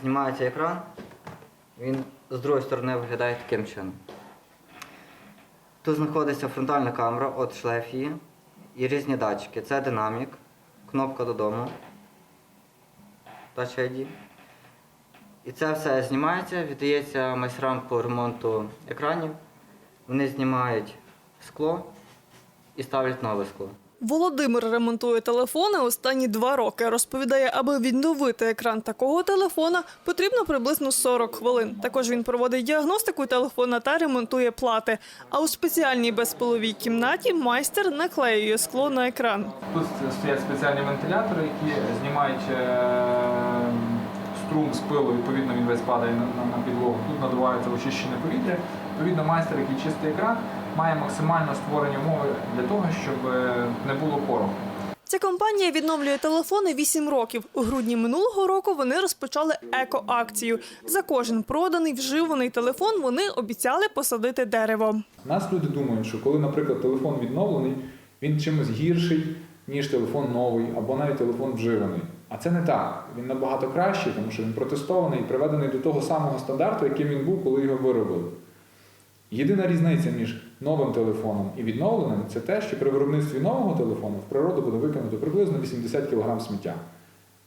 знімається екран, він з другої сторони виглядає таким чином. Тут знаходиться фронтальна камера, от шлейф її, і різні датчики. Це динамік, кнопка додому, Touch ID. І це все знімається, віддається майстрам по ремонту екранів. Вони знімають скло і ставлять нове скло. Володимир ремонтує телефони останні два роки. Розповідає, аби відновити екран такого телефона, потрібно приблизно 40 хвилин. Також він проводить діагностику телефона та ремонтує плати. А у спеціальній безпиловій кімнаті майстер наклеює скло на екран. Тут стоять спеціальні вентилятори, які знімають е, струм з пилу, відповідно він весь падає на, підлогу. Тут надувається очищене повітря. Відповідно, майстер, який чистить екран, має максимально створені умови для того, щоб е, не було пороху. Ця компанія відновлює телефони 8 років. У грудні минулого року вони розпочали еко-акцію. За кожен проданий вживаний телефон вони обіцяли посадити дерево. У нас люди думають, що коли, наприклад, телефон відновлений, він чимось гірший, ніж телефон новий або навіть телефон вживаний. А це не так. Він набагато кращий, тому що він протестований і приведений до того самого стандарту, яким він був, коли його виробили. Єдина різниця між новим телефоном і відновленим це те, що при виробництві нового телефону в природу буде викинуто приблизно 80 кг сміття.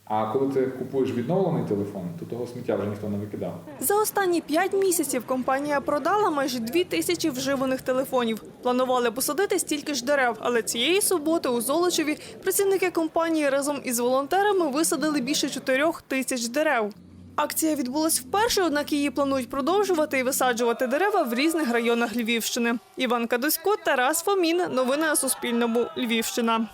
А коли ти купуєш відновлений телефон, то того сміття вже ніхто не викидав. За останні 5 місяців компанія продала майже 2 тисячі вживаних телефонів. Планували посадити стільки ж дерев, але цієї суботи у Золочеві працівники компанії разом із волонтерами висадили більше 4 тисяч дерев. Акція відбулась вперше, однак її планують продовжувати і висаджувати дерева в різних районах Львівщини. Іван Кадусько, Тарас Фомін. Новини на Суспільному. Львівщина.